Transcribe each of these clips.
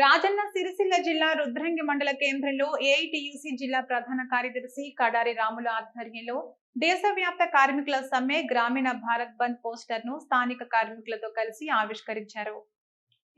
రాజన్న సిరిసిల్ల జిల్లా రుద్రంగి మండల కేంద్రంలో ఏఐటియుసి జిల్లా ప్రధాన కార్యదర్శి కడారి రాముల ఆధ్వర్యంలో దేశవ్యాప్త కార్మికుల సమ్మె గ్రామీణ భారత్ బంద్ పోస్టర్ను స్థానిక కార్మికులతో కలిసి ఆవిష్కరించారు.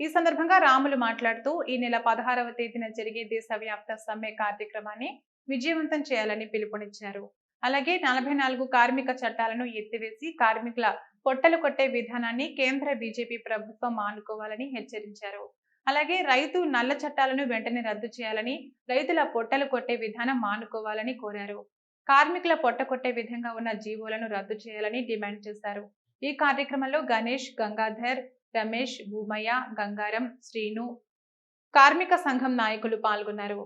ఈ సందర్భంగా రాములు మాట్లాడుతూ ఈ నెల పదహారవ తేదీన జరిగే దేశవ్యాప్త సమ్మె కార్యక్రమాన్ని విజయవంతం చేయాలని పిలుపునిచ్చారు. అలాగే నలభై నాలుగు కార్మిక చట్టాలను ఎత్తివేసి కార్మికుల పొట్టలు కొట్టే విధానాన్ని కేంద్ర బీజేపీ ప్రభుత్వం ఆనుకోవాలని హెచ్చరించారు. అలాగే రైతు నల్ల చట్టాలను వెంటనే రద్దు చేయాలని రైతుల పొట్టలు కొట్టే విధానం మానుకోవాలని కోరారు. కార్మికుల పొట్ట కొట్టే విధంగా ఉన్న జీవోలను రద్దు చేయాలని డిమాండ్ చేశారు. ఈ కార్యక్రమంలో గణేష్ గంగాధర్ రమేష్ భూమయ్య గంగారం శ్రీను కార్మిక సంఘం నాయకులు పాల్గొన్నారు.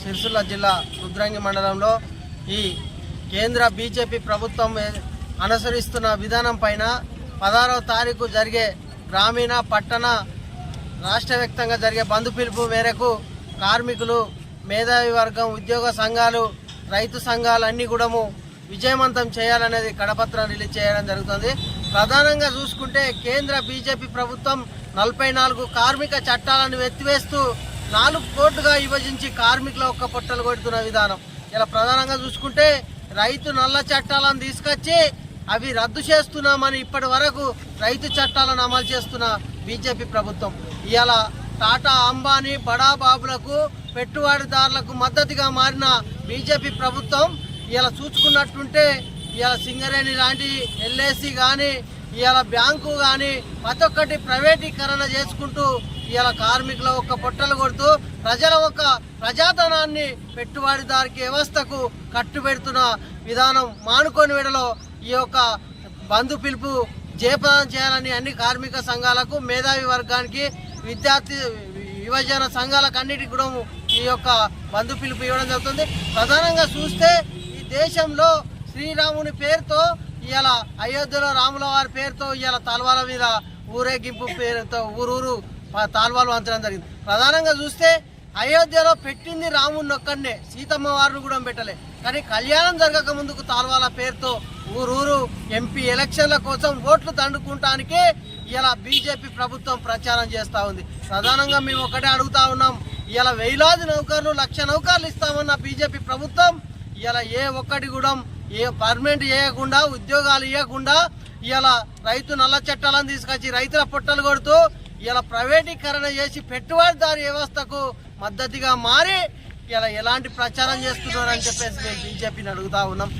సిరిసిల్ల జిల్లా రుద్రంగి మండలంలో ఈ కేంద్ర బీజేపీ ప్రభుత్వం అనుసరిస్తున్న విధానం పైన పదహారవ తారీఖు జరిగే గ్రామీణ పట్టణ రాష్ట్ర వ్యాప్తంగా జరిగే బంధు పిలుపు మేరకు కార్మికులు మేధావి వర్గం ఉద్యోగ సంఘాలు రైతు సంఘాలు అన్నీ కూడాము విజయవంతం చేయాలనేది కడపత్రం రిలీజ్ చేయడం జరుగుతుంది. ప్రధానంగా చూసుకుంటే కేంద్ర బీజేపీ ప్రభుత్వం నలభై నాలుగు కార్మిక చట్టాలను ఎత్తివేస్తూ నాలుగు కోట్లుగా విభజించి కార్మికుల ఒక్క పొట్టలు కొడుతున్న విధానం. ఇలా ప్రధానంగా చూసుకుంటే రైతు నల్ల చట్టాలను తీసుకొచ్చి అవి రద్దు చేస్తున్నామని ఇప్పటి వరకు రైతు చట్టాలను అమలు చేస్తున్న బీజేపీ ప్రభుత్వం. ఇవాళ టాటా అంబానీ బడా బాబులకు పెట్టుబడిదారులకు మద్దతుగా మారిన బీజేపీ ప్రభుత్వం ఇలా చూసుకున్నట్టుంటే ఇలా సింగరేణి లాంటి ఎల్ఏసి కానీ ఇవాళ బ్యాంకు కానీ ప్రతి ఒక్కటి ప్రైవేటీకరణ చేసుకుంటూ ఇవాళ కార్మికుల ఒక్క పొట్టలు కొడుతూ ప్రజల ఒక ప్రజాధనాన్ని పెట్టుబడిదారికి వ్యవస్థకు కట్టుబెడుతున్న విధానం మానుకొని విడలో ఈ యొక్క బంధు పిలుపు జయప్రదం చేయాలని అన్ని కార్మిక సంఘాలకు మేధావి వర్గానికి విద్యార్థి యువజన సంఘాలకు అన్నిటికి కూడా ఈ యొక్క బంధు పిలుపు ఇవ్వడం జరుగుతుంది. ప్రధానంగా చూస్తే ఈ దేశంలో శ్రీరాముని పేరుతో ఇవాళ అయోధ్యలో రాముల వారి పేరుతో ఇవాళ తాల్వాల మీద ఊరేగింపు పేరుతో ఊరూరు తాల్వాలు వంచడం జరిగింది. ప్రధానంగా చూస్తే అయోధ్యలో పెట్టింది రాముని ఒక్కడనే సీతమ్మ వారిని కూడా పెట్టలే. కానీ కళ్యాణం జరగక ముందుకు తాల్వాల పేరుతో ఊరూరు ఎంపీ ఎలక్షన్ల కోసం ఓట్లు దండుకుంటానికే ఇలా బీజేపీ ప్రభుత్వం ప్రచారం చేస్తూ ఉంది. ప్రధానంగా మేము ఒకటే అడుగుతా ఉన్నాం ఇలా వేలాది నౌకర్లు లక్ష నౌకర్లు ఇస్తామన్న బీజేపీ ప్రభుత్వం ఇలా ఏ ఒక్కటి కూడా ఏ పర్మనెంట్ చేయకుండా ఉద్యోగాలు ఇవ్వకుండా ఇలా రైతు నల్ల చట్టాలను తీసుకొచ్చి రైతుల పొట్టలు కొడుతూ ఇలా ప్రైవేటీకరణ చేసి పెట్టుబడిదారు వ్యవస్థకు మద్దతుగా మారి ఇలా ఎలాంటి ప్రచారం చేస్తున్నారని చెప్పేసి మేము బీజేపీని అడుగుతా ఉన్నాం.